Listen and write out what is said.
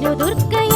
Vishnu Durgai.